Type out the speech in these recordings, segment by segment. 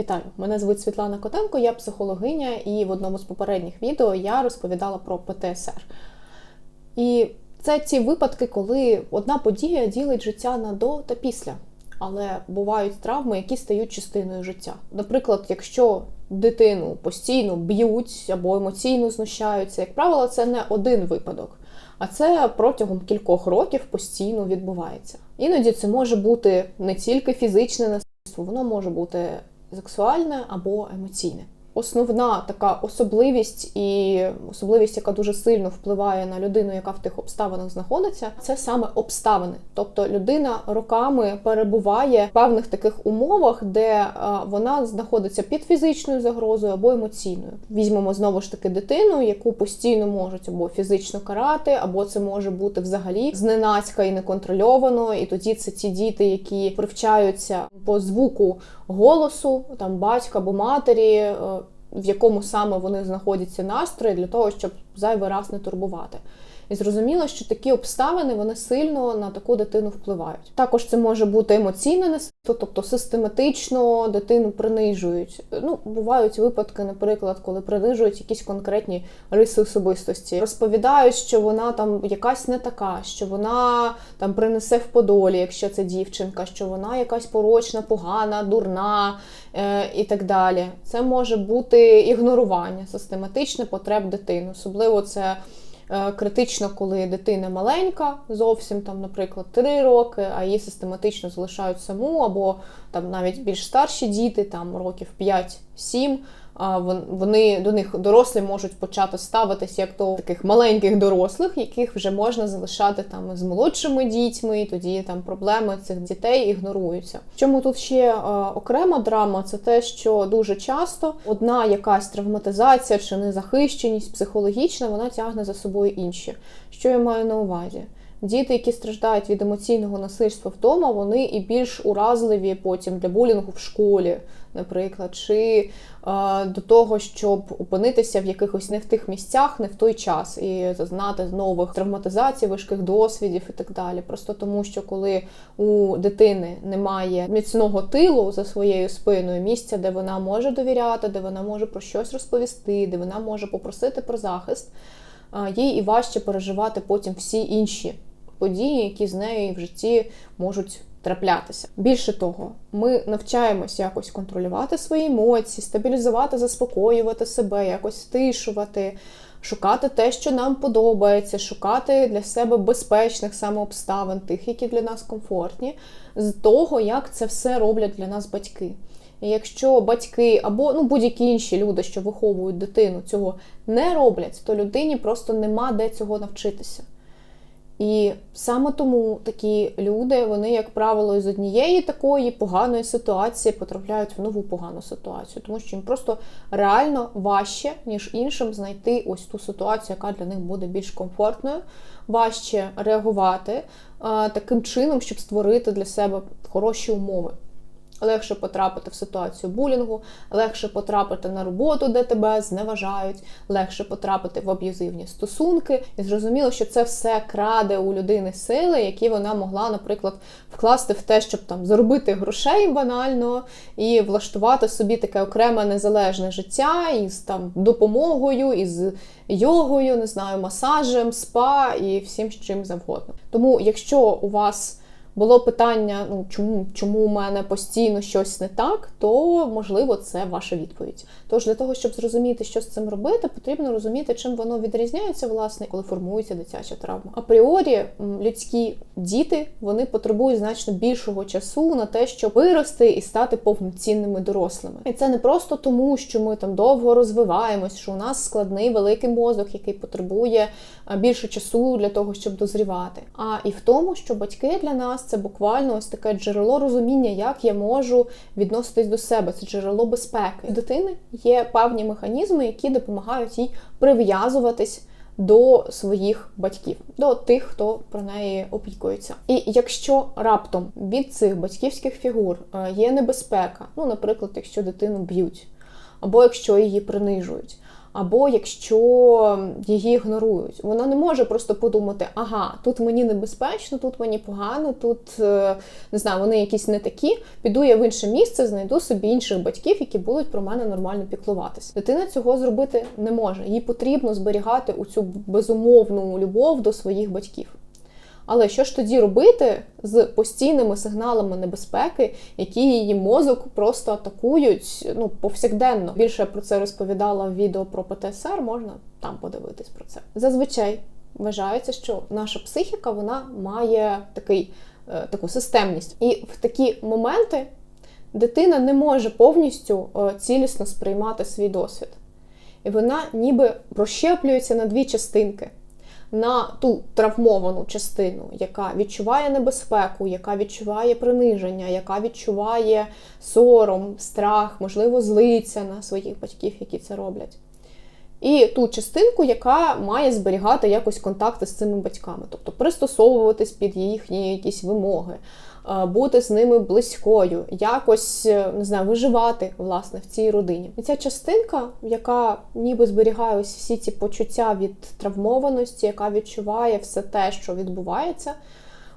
Вітаю! Мене звуть Світлана Котенко, я психологиня, і в одному з попередніх відео я розповідала про ПТСР. І це ті випадки, коли одна подія ділить життя на до та після. Але бувають травми, які стають частиною життя. Наприклад, якщо дитину постійно б'ють або емоційно знущаються, як правило, це не один випадок, а це протягом кількох років постійно відбувається. Іноді це може бути не тільки фізичне насильство, воно може бути сексуальне або емоційне. Основна така особливість і особливість, яка дуже сильно впливає на людину, яка в тих обставинах знаходиться, це саме обставини. Тобто людина роками перебуває в певних таких умовах, де е, вона знаходиться під фізичною загрозою або емоційною. Візьмемо знову ж таки дитину, яку постійно можуть або фізично карати, або це може бути взагалі зненацька і неконтрольовано. І тоді це ті діти, які привчаються по звуку голосу, там батька або матері. е, в якому саме вони знаходяться настрої для того, щоб зайвий раз не турбувати. І зрозуміло, що такі обставини вони сильно на таку дитину впливають. Також це може бути емоційне насильство, тобто систематично дитину принижують. Ну, бувають випадки, наприклад, коли принижують якісь конкретні риси особистості, розповідають, що вона там якась не така, що вона там принесе в подолі, якщо це дівчинка, що вона якась порочна, погана, дурна е, і так далі. Це може бути ігнорування, систематичне потреб дитини. Особливо це. Е, Критично, коли дитина маленька, зовсім там, наприклад, 3 роки, а її систематично залишають саму, або там навіть більш старші діти, там років 5-7, а вон- вони до них дорослі можуть почати ставитись як до таких маленьких дорослих, яких вже можна залишати там з молодшими дітьми, і тоді там проблеми цих дітей ігноруються. В чому тут ще е, окрема драма, це те, що дуже часто одна якась травматизація чи незахищеність психологічна, вона тягне за собою інші. Що я маю на увазі? Діти, які страждають від емоційного насильства вдома, вони і більш уразливі потім для булінгу в школі, наприклад, чи е, до того, щоб опинитися в якихось не в тих місцях, не в той час і зазнати нових травматизацій, важких досвідів і так далі. Просто тому, що коли у дитини немає міцного тилу за своєю спиною, місця, де вона може довіряти, де вона може про щось розповісти, де вона може попросити про захист, е, їй і важче переживати потім всі інші події, які з нею в житті можуть траплятися. Більше того, ми навчаємось якось контролювати свої емоції, стабілізувати, заспокоювати себе, якось стишувати, шукати те, що нам подобається, шукати для себе безпечних саме обставин, тих, які для нас комфортні, з того, як це все роблять для нас батьки. І якщо батьки або ну будь-які інші люди, що виховують дитину, цього не роблять, то людині просто нема де цього навчитися. І саме тому такі люди, вони, як правило, із однієї такої поганої ситуації потрапляють в нову погану ситуацію, тому що їм просто реально важче, ніж іншим, знайти ось ту ситуацію, яка для них буде більш комфортною, важче реагувати таким чином, щоб створити для себе хороші умови. Легше потрапити в ситуацію булінгу, легше потрапити на роботу, де тебе зневажають, легше потрапити в аб'юзивні стосунки. І зрозуміло, що це все краде у людини сили, які вона могла, наприклад, вкласти в те, щоб там заробити грошей банально і влаштувати собі таке окреме незалежне життя із там допомогою, із йогою, не знаю, масажем, спа і всім чим завгодно. Тому, якщо у вас було питання, ну чому, чому у мене постійно щось не так, то можливо це ваша відповідь. Тож для того, щоб зрозуміти, що з цим робити, потрібно розуміти, чим воно відрізняється, власне, коли формується дитяча травма. Апріорі людські діти вони потребують значно більшого часу на те, щоб вирости і стати повноцінними дорослими. І це не просто тому, що ми там довго розвиваємось, що у нас складний великий мозок, який потребує більше часу для того, щоб дозрівати, а і в тому, що батьки для нас це буквально ось таке джерело розуміння, як я можу відноситись до себе. Це джерело безпеки. У дитини є певні механізми, які допомагають їй прив'язуватись до своїх батьків, до тих, хто про неї опікується. І якщо раптом від цих батьківських фігур е, є небезпека, ну, наприклад, якщо дитину б'ють, або якщо її принижують, або якщо її ігнорують. Вона не може просто подумати, ага, тут мені небезпечно, тут мені погано, тут е, не знаю, вони якісь не такі. Піду я в інше місце, знайду собі інших батьків, які будуть про мене нормально піклуватися. Дитина цього зробити не може. Їй потрібно зберігати у цю безумовну любов до своїх батьків. Але що ж тоді робити з постійними сигналами небезпеки, які її мозок просто атакують ну, повсякденно? Більше про це розповідала в відео про ПТСР, можна там подивитись про це. Зазвичай вважається, що наша психіка вона має такий, е, таку системність. І в такі моменти дитина не може повністю е, цілісно сприймати свій досвід. І вона ніби розщеплюється на дві частинки на ту травмовану частину, яка відчуває небезпеку, яка відчуває приниження, яка відчуває сором, страх, можливо, злиться на своїх батьків, які це роблять. І ту частинку, яка має зберігати якось контакти з цими батьками, тобто пристосовуватись під їхні якісь вимоги, бути з ними близькою, якось е, не знаю, виживати власне в цій родині. І ця частинка, яка ніби зберігає ось всі ці почуття від травмованості, яка відчуває все те, що відбувається.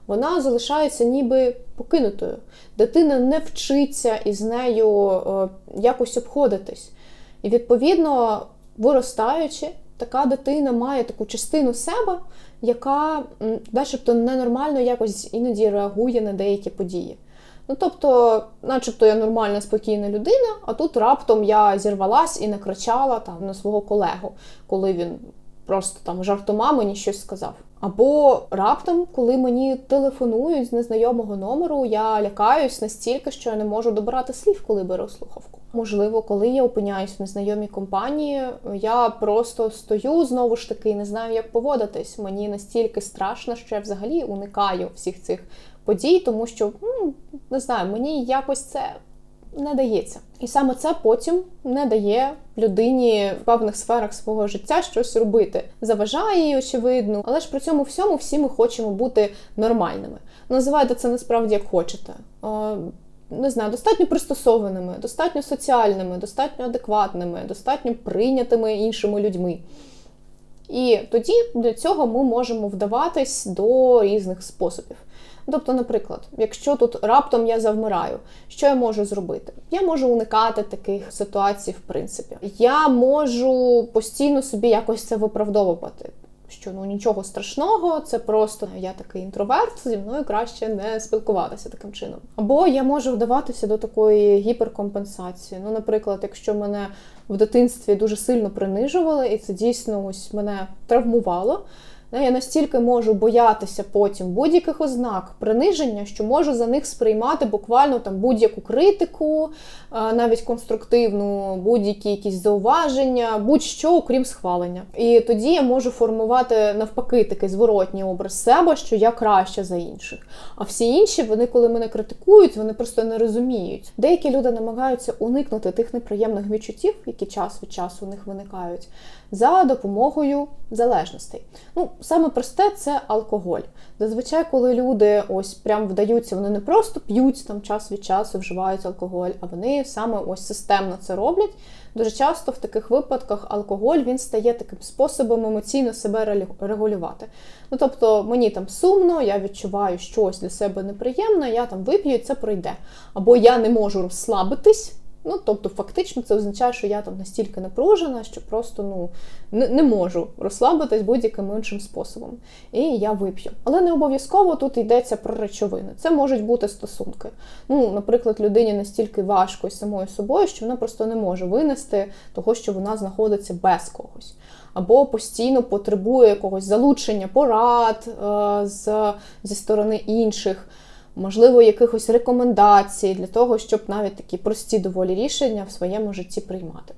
Вона залишається ніби покинутою. Дитина не вчиться із нею е, якось обходитись. І відповідно виростаючи, така дитина має таку частину себе, яка начебто ненормально якось іноді реагує на деякі події. Ну, тобто, начебто я нормальна, спокійна людина, а тут раптом я зірвалась і накричала там на свого колегу, коли він просто там жартома мені щось сказав. Або раптом, коли мені телефонують з незнайомого номеру, я лякаюсь настільки, що я не можу добирати слів, коли беру слухавку. Можливо, коли я опиняюсь в незнайомій компанії, я просто стою знову ж таки і не знаю, як поводитись. Мені настільки страшно, що я взагалі уникаю всіх цих подій, тому що ну, не знаю, мені якось це не дається. І саме це потім не дає людині в певних сферах свого життя щось робити. Заважає їй, очевидно, але ж при цьому всьому всі ми хочемо бути нормальними. Називайте це насправді як хочете. Не знаю, достатньо пристосованими, достатньо соціальними, достатньо адекватними, достатньо прийнятими іншими людьми. І тоді для цього ми можемо вдаватись до різних способів. Тобто, наприклад, якщо тут раптом я завмираю, що я можу зробити? Я можу уникати таких ситуацій, в принципі. Я можу постійно собі якось це виправдовувати. Що ну нічого страшного, це просто я такий інтроверт, зі мною краще не спілкуватися таким чином. Або я можу вдаватися до такої гіперкомпенсації. Ну, наприклад, якщо мене в дитинстві дуже сильно принижували, і це дійсно ось мене травмувало. Я настільки можу боятися потім будь-яких ознак приниження, що можу за них сприймати буквально там будь-яку критику, навіть конструктивну, будь-які якісь зауваження, будь-що, окрім схвалення. І тоді я можу формувати навпаки такий зворотній образ себе, що я краще за інших. А всі інші, вони, коли мене критикують, вони просто не розуміють. Деякі люди намагаються уникнути тих неприємних відчуттів, які час від часу у них виникають, за допомогою залежностей. Ну, Саме просте це алкоголь. Зазвичай, коли люди ось прям вдаються, вони не просто п'ють там час від часу, вживають алкоголь, а вони саме ось системно це роблять. Дуже часто в таких випадках алкоголь він стає таким способом емоційно себе регулювати. Ну тобто мені там сумно, я відчуваю щось для себе неприємне, я там вип'ю і це пройде. Або я не можу розслабитись. Ну, тобто, фактично, це означає, що я там настільки напружена, що просто ну, не, не можу розслабитись будь-яким іншим способом. І я вип'ю. Але не обов'язково тут йдеться про речовини. Це можуть бути стосунки. Ну, Наприклад, людині настільки важко із самою собою, що вона просто не може винести того, що вона знаходиться без когось. Або постійно потребує якогось залучення порад е, з, зі сторони інших можливо, якихось рекомендацій для того, щоб навіть такі прості доволі рішення в своєму житті приймати.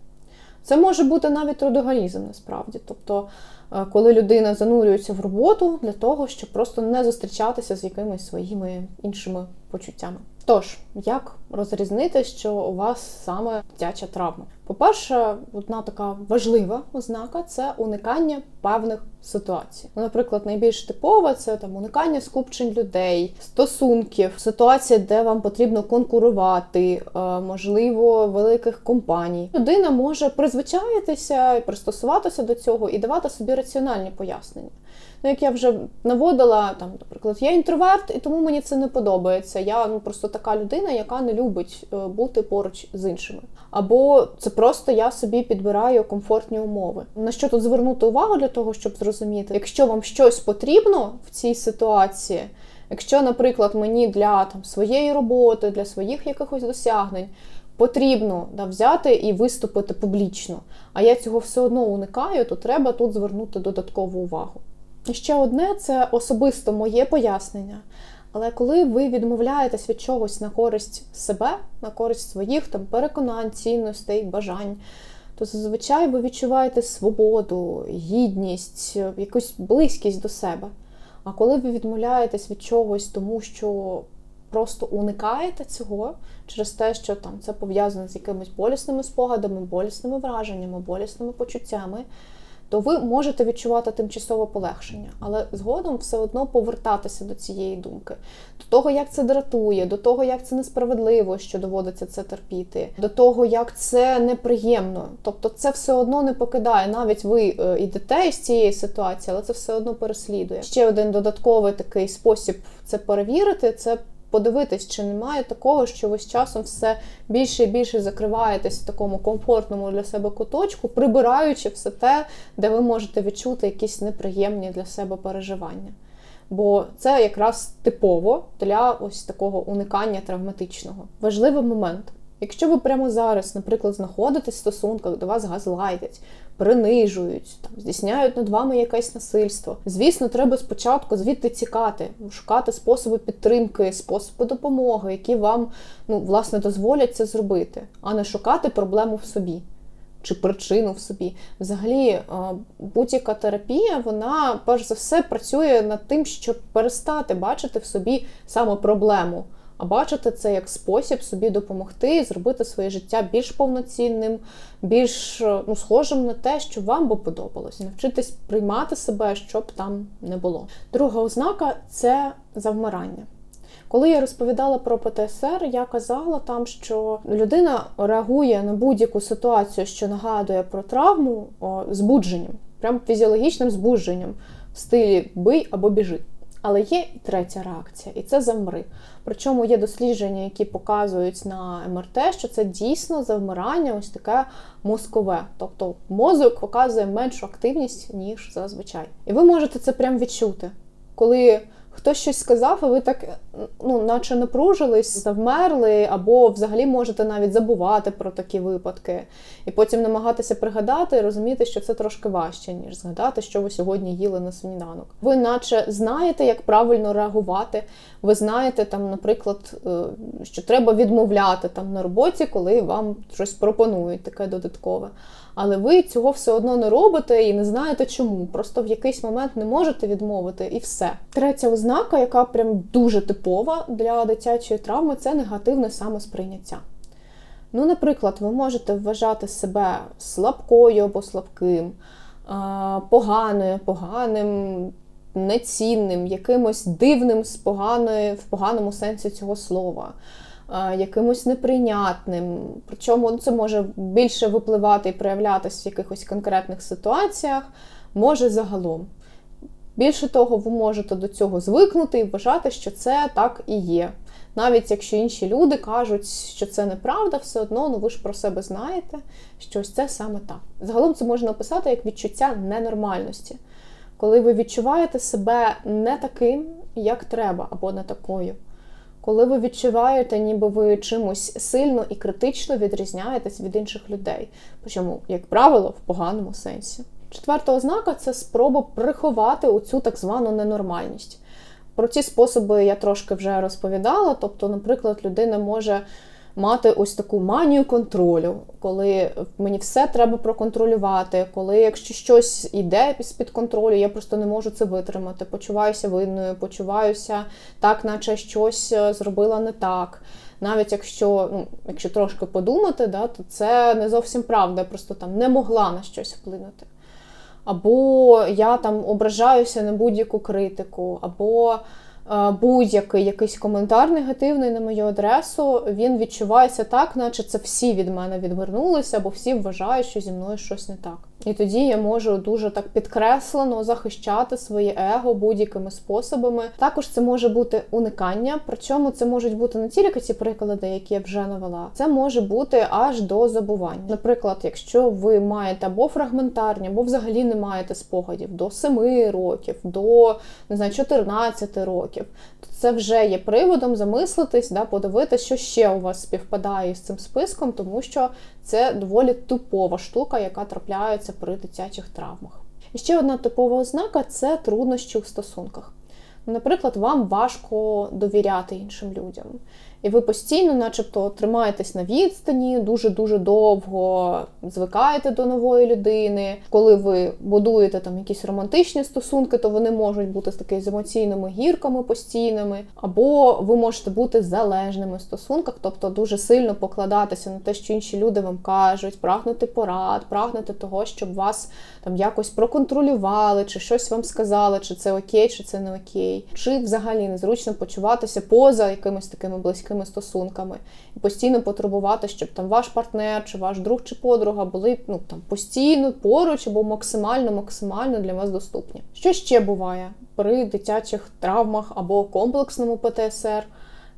Це може бути навіть трудоголізм насправді. Тобто, е, коли людина занурюється в роботу для того, щоб просто не зустрічатися з якимись своїми іншими почуттями. Тож, як розрізнити, що у вас саме дитяча травма? По-перше, одна така важлива ознака це уникання певних ситуацій. Ну, Наприклад, найбільш типова це там уникання скупчень людей, стосунків, ситуація, де вам потрібно конкурувати, е, можливо, великих компаній. Людина може призвичаїтися, пристосуватися до цього і давати собі раціональні пояснення. Ну, як я вже наводила, там, наприклад, я інтроверт, і тому мені це не подобається. Я ну просто така людина, яка не любить е, бути поруч з іншими. Або це просто я собі підбираю комфортні умови. На що тут звернути увагу для того, щоб зрозуміти, якщо вам щось потрібно в цій ситуації, якщо, наприклад, мені для там своєї роботи, для своїх якихось досягнень. Потрібно да, взяти і виступити публічно, а я цього все одно уникаю, то треба тут звернути додаткову увагу. Ще одне це особисто моє пояснення. Але коли ви відмовляєтесь від чогось на користь себе, на користь своїх там переконань, цінностей, бажань, то зазвичай ви відчуваєте свободу, гідність, якусь близькість до себе. А коли ви відмовляєтесь від чогось, тому що просто уникаєте цього через те, що там це пов'язано з якимись болісними спогадами, болісними враженнями, болісними почуттями то ви можете відчувати тимчасове полегшення, але згодом все одно повертатися до цієї думки, до того, як це дратує, до того, як це несправедливо, що доводиться це терпіти, до того, як це неприємно. Тобто, це все одно не покидає. Навіть ви е, йдете із цієї ситуації, але це все одно переслідує. Ще один додатковий такий спосіб це перевірити. Це подивитись, чи немає такого, що ви з часом все більше і більше закриваєтесь в такому комфортному для себе куточку, прибираючи все те, де ви можете відчути якісь неприємні для себе переживання. Бо це якраз типово для ось такого уникання травматичного. Важливий момент. Якщо ви прямо зараз, наприклад, знаходитесь в стосунках, до вас газлайтять, принижують, там здійсняють над вами якесь насильство. Звісно, треба спочатку звідти тікати, шукати способи підтримки, способи допомоги, які вам ну, власне дозволять це зробити, а не шукати проблему в собі. Чи причину в собі. Взагалі, будь-яка терапія, вона перш за все працює над тим, щоб перестати бачити в собі саме проблему, а бачити це як спосіб собі допомогти і зробити своє життя більш повноцінним, більш ну, схожим на те, що вам би подобалось, навчитись приймати себе, щоб там не було. Друга ознака це завмирання. Коли я розповідала про ПТСР, я казала там, що людина реагує на будь-яку ситуацію, що нагадує про травму, збудженням, прям фізіологічним збудженням в стилі бий або біжи. Але є і третя реакція, і це завмри. Причому є дослідження, які показують на МРТ, що це дійсно завмирання, ось таке мозкове. Тобто мозок показує меншу активність, ніж зазвичай. І ви можете це прям відчути, коли хтось щось сказав, і ви так, ну, наче напружились, завмерли, або взагалі можете навіть забувати про такі випадки, і потім намагатися пригадати і розуміти, що це трошки важче, ніж згадати, що ви сьогодні їли на сніданок. Ви, наче, знаєте, як правильно реагувати. Ви знаєте, там, наприклад, е, що треба відмовляти там на роботі, коли вам щось пропонують таке додаткове але ви цього все одно не робите і не знаєте чому. Просто в якийсь момент не можете відмовити, і все. Третя ознака, яка прям дуже типова для дитячої травми, це негативне самосприйняття. Ну, наприклад, ви можете вважати себе слабкою або слабким, поганою, поганим, нецінним, якимось дивним з поганою, в поганому сенсі цього слова якимось неприйнятним. Причому це може більше випливати і проявлятися в якихось конкретних ситуаціях, може загалом. Більше того, ви можете до цього звикнути і вважати, що це так і є. Навіть якщо інші люди кажуть, що це неправда, все одно ну ви ж про себе знаєте, що ось це саме так. Загалом це можна описати як відчуття ненормальності, коли ви відчуваєте себе не таким, як треба, або не такою коли ви відчуваєте, ніби ви чимось сильно і критично відрізняєтесь від інших людей. Причому, як правило, в поганому сенсі. Четверта ознака це спроба приховати оцю так звану ненормальність. Про ці способи я трошки вже розповідала. Тобто, наприклад, людина може мати ось таку манію контролю, коли мені все треба проконтролювати, коли якщо щось іде з-під контролю, я просто не можу це витримати. Почуваюся винною, почуваюся так, наче щось е, зробила не так. Навіть якщо ну, якщо трошки подумати, да, то це не зовсім правда, я просто там не могла на щось вплинути. Або я там ображаюся на будь-яку критику, або будь-який якийсь коментар негативний на мою адресу, він відчувається так, наче це всі від мене відвернулися, або всі вважають, що зі мною щось не так. І тоді я можу дуже так підкреслено захищати своє его будь-якими способами. Також це може бути уникання, причому це можуть бути не тільки ці приклади, які я вже навела, це може бути аж до забування. Наприклад, якщо ви маєте або фрагментарні, або взагалі не маєте спогадів до 7 років, до не знаю, 14 років, то це вже є приводом замислитись, да, подивитися, що ще у вас співпадає з цим списком, тому що це доволі типова штука, яка трапляється при дитячих травмах. І ще одна типова ознака це труднощі в стосунках. Наприклад, вам важко довіряти іншим людям. І ви постійно, начебто, тримаєтесь на відстані, дуже-дуже довго звикаєте до нової людини. Коли ви будуєте там якісь романтичні стосунки, то вони можуть бути з такими емоційними гірками постійними, або ви можете бути залежними в стосунках, тобто дуже сильно покладатися на те, що інші люди вам кажуть, прагнути порад, прагнути того, щоб вас там якось проконтролювали, чи щось вам сказали, чи це окей, чи це не окей, чи взагалі незручно почуватися поза якимись такими близькими стосунками і постійно потребувати, щоб там ваш партнер, чи ваш друг чи подруга були ну там постійно поруч або максимально максимально для вас доступні. Що ще буває при дитячих травмах або комплексному ПТСР?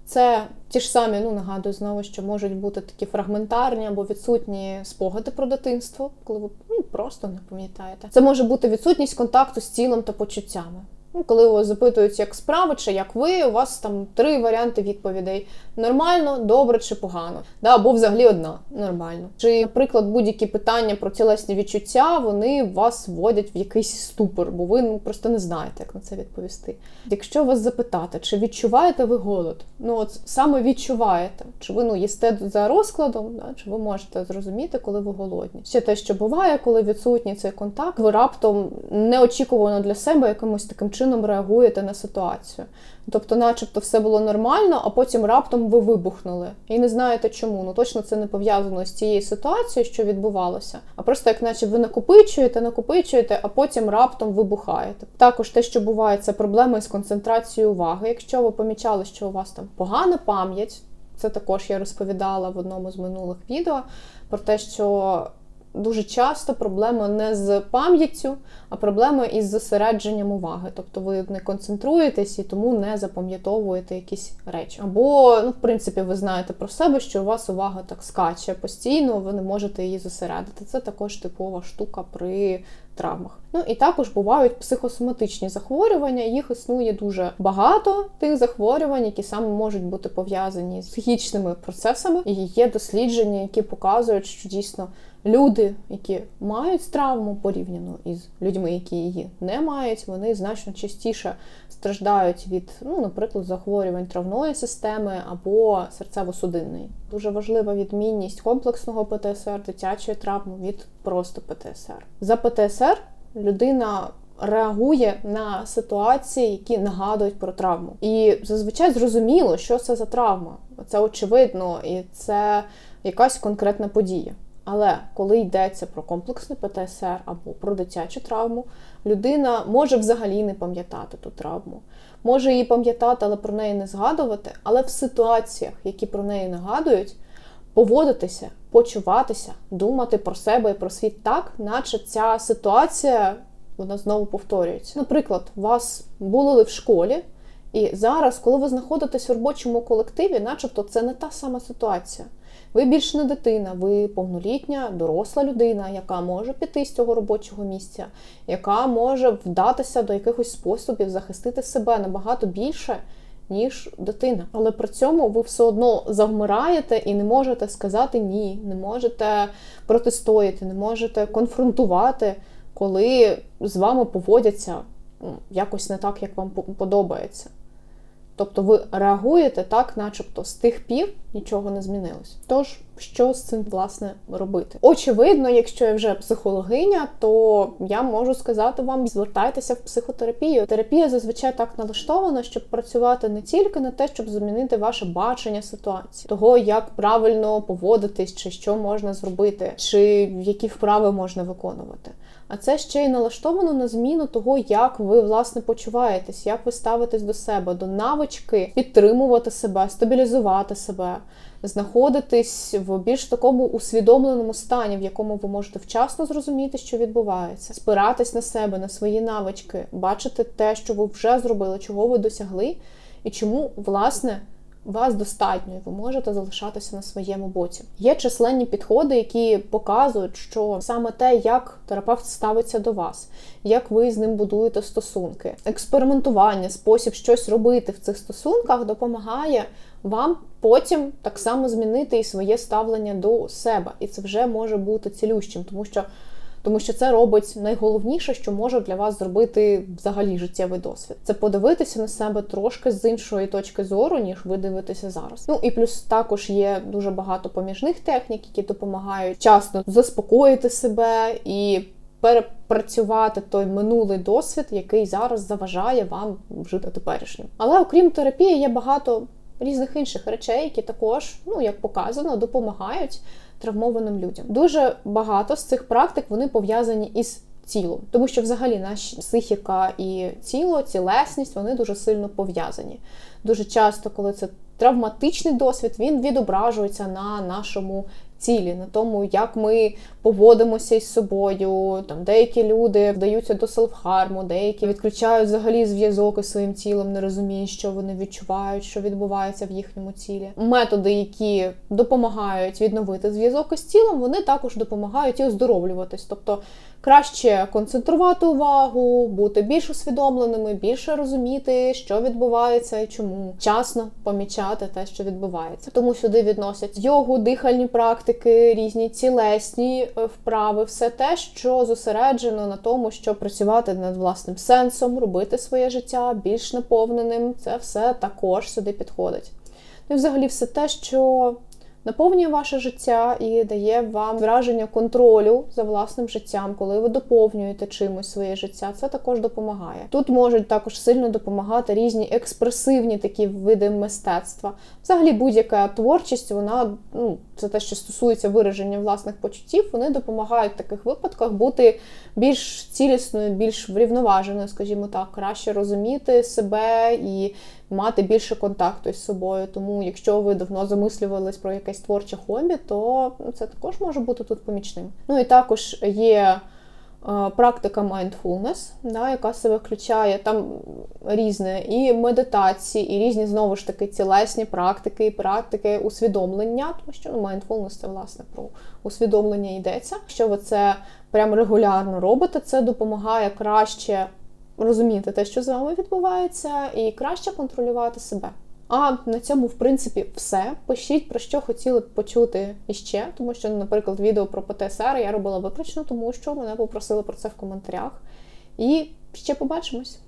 Це ті ж самі, ну нагадую знову, що можуть бути такі фрагментарні або відсутні спогади про дитинство, коли ви ну, просто не пам'ятаєте. Це може бути відсутність контакту з тілом та почуттями. Ну, коли вас запитують, як справи, чи як ви, у вас там три варіанти відповідей: нормально, добре чи погано, да, або взагалі одна нормально. Чи, наприклад, будь-які питання про тілесні відчуття вони вас вводять в якийсь ступор, бо ви ну, просто не знаєте, як на це відповісти. Якщо вас запитати, чи відчуваєте ви голод, ну от саме відчуваєте, чи ви ну їсте за розкладом, да, чи ви можете зрозуміти, коли ви голодні. Ще те, що буває, коли відсутній цей контакт, ви раптом неочікувано для себе якимось таким чином реагуєте на ситуацію. Тобто, начебто, все було нормально, а потім раптом ви вибухнули і не знаєте чому. Ну точно це не пов'язано з цією ситуацією, що відбувалося, а просто як наче ви накопичуєте, накопичуєте, а потім раптом вибухаєте. Також те, що буває, це проблеми з концентрацією уваги. Якщо ви помічали, що у вас там погана пам'ять, це також я розповідала в одному з минулих відео про те, що дуже часто проблема не з пам'яттю, а проблема із зосередженням уваги. Тобто ви не концентруєтесь і тому не запам'ятовуєте якісь речі. Або, ну, в принципі, ви знаєте про себе, що у вас увага так скаче постійно, ви не можете її зосередити. Це також типова штука при травмах. Ну і також бувають психосоматичні захворювання, їх існує дуже багато тих захворювань, які саме можуть бути пов'язані з психічними процесами. І є дослідження, які показують, що дійсно люди, які мають травму порівняно із людьми, які її не мають, вони значно частіше страждають від, ну, наприклад, захворювань травної системи або серцево-судинної. Дуже важлива відмінність комплексного ПТСР, дитячої травми від просто ПТСР. За ПТСР людина. Реагує на ситуації, які нагадують про травму, і зазвичай зрозуміло, що це за травма. Це очевидно, і це якась конкретна подія. Але коли йдеться про комплексний ПТСР або про дитячу травму, людина може взагалі не пам'ятати ту травму, може її пам'ятати, але про неї не згадувати. Але в ситуаціях, які про неї нагадують, поводитися, почуватися, думати про себе і про світ так, наче ця ситуація вона знову повторюється. Наприклад, вас булили в школі. І зараз, коли ви знаходитесь в робочому колективі, начебто це не та сама ситуація. Ви більше не дитина, ви повнолітня, доросла людина, яка може піти з цього робочого місця, яка може вдатися до якихось способів захистити себе набагато більше, ніж дитина. Але при цьому ви все одно завмираєте і не можете сказати ні, не можете протистояти, не можете конфронтувати, коли з вами поводяться якось не так, як вам подобається. Тобто ви реагуєте так, начебто з тих пір нічого не змінилось. Тож, що з цим власне робити? Очевидно, якщо я вже психологиня, то я можу сказати вам: звертайтеся в психотерапію. Терапія зазвичай так налаштована, щоб працювати не тільки на те, щоб змінити ваше бачення ситуації, того, як правильно поводитись, чи що можна зробити, чи які вправи можна виконувати. А це ще й налаштовано на зміну того, як ви власне почуваєтесь, як ви ставитесь до себе, до навички підтримувати себе, стабілізувати себе, знаходитись в більш такому усвідомленому стані, в якому ви можете вчасно зрозуміти, що відбувається, спиратись на себе, на свої навички, бачити те, що ви вже зробили, чого ви досягли, і чому власне. Вас достатньо, і ви можете залишатися на своєму боці. Є численні підходи, які показують, що саме те, як терапевт ставиться до вас, як ви з ним будуєте стосунки, експериментування, спосіб щось робити в цих стосунках допомагає вам потім так само змінити і своє ставлення до себе. І це вже може бути цілющим, тому що. Тому що це робить найголовніше, що може для вас зробити взагалі життєвий досвід. Це подивитися на себе трошки з іншої точки зору, ніж ви дивитеся зараз. Ну і плюс також є дуже багато поміжних технік, які допомагають вчасно заспокоїти себе і перепрацювати той минулий досвід, який зараз заважає вам жити теперішнім. Але окрім терапії, є багато різних інших речей, які також, ну як показано, допомагають травмованим людям. Дуже багато з цих практик вони пов'язані із тілом, тому що взагалі наша психіка і тіло, цілесність вони дуже сильно пов'язані. Дуже часто, коли це травматичний досвід, він відображується на нашому цілі, на тому, як ми поводимося із собою. Там деякі люди вдаються до селфхарму, деякі відключають взагалі зв'язок із своїм тілом, не розуміють, що вони відчувають, що відбувається в їхньому тілі. Методи, які допомагають відновити зв'язок із тілом, вони також допомагають і оздоровлюватись. Тобто краще концентрувати увагу, бути більш усвідомленими, більше розуміти, що відбувається і чому, вчасно помічати те, що відбувається. Тому сюди відносять йогу, дихальні практики, різні цілесні е, вправи, все те, що зосереджено на тому, щоб працювати над власним сенсом, робити своє життя більш наповненим. Це все також сюди підходить. Ну і взагалі все те, що наповнює ваше життя і дає вам враження контролю за власним життям, коли ви доповнюєте чимось своє життя. Це також допомагає. Тут можуть також сильно допомагати різні експресивні такі види мистецтва. Взагалі, будь-яка творчість, вона ну це те, що стосується вираження власних почуттів, вони допомагають в таких випадках бути більш цілісною, більш врівноваженою, скажімо так, краще розуміти себе і мати більше контакту із собою. Тому, якщо ви давно замислювались про якесь творче хобі, то це також може бути тут помічним. Ну і також є. Практика mindfulness, да, яка себе включає там різне і медитації, і різні знову ж таки цілесні практики, і практики усвідомлення, тому що ну, mindfulness це власне про усвідомлення йдеться. Якщо ви це прямо регулярно робите, це допомагає краще розуміти те, що з вами відбувається, і краще контролювати себе. А на цьому, в принципі, все. Пишіть про що хотіли б почути іще, тому що, наприклад, відео про ПТСР я робила виключно, тому що мене попросили про це в коментарях. І ще побачимось.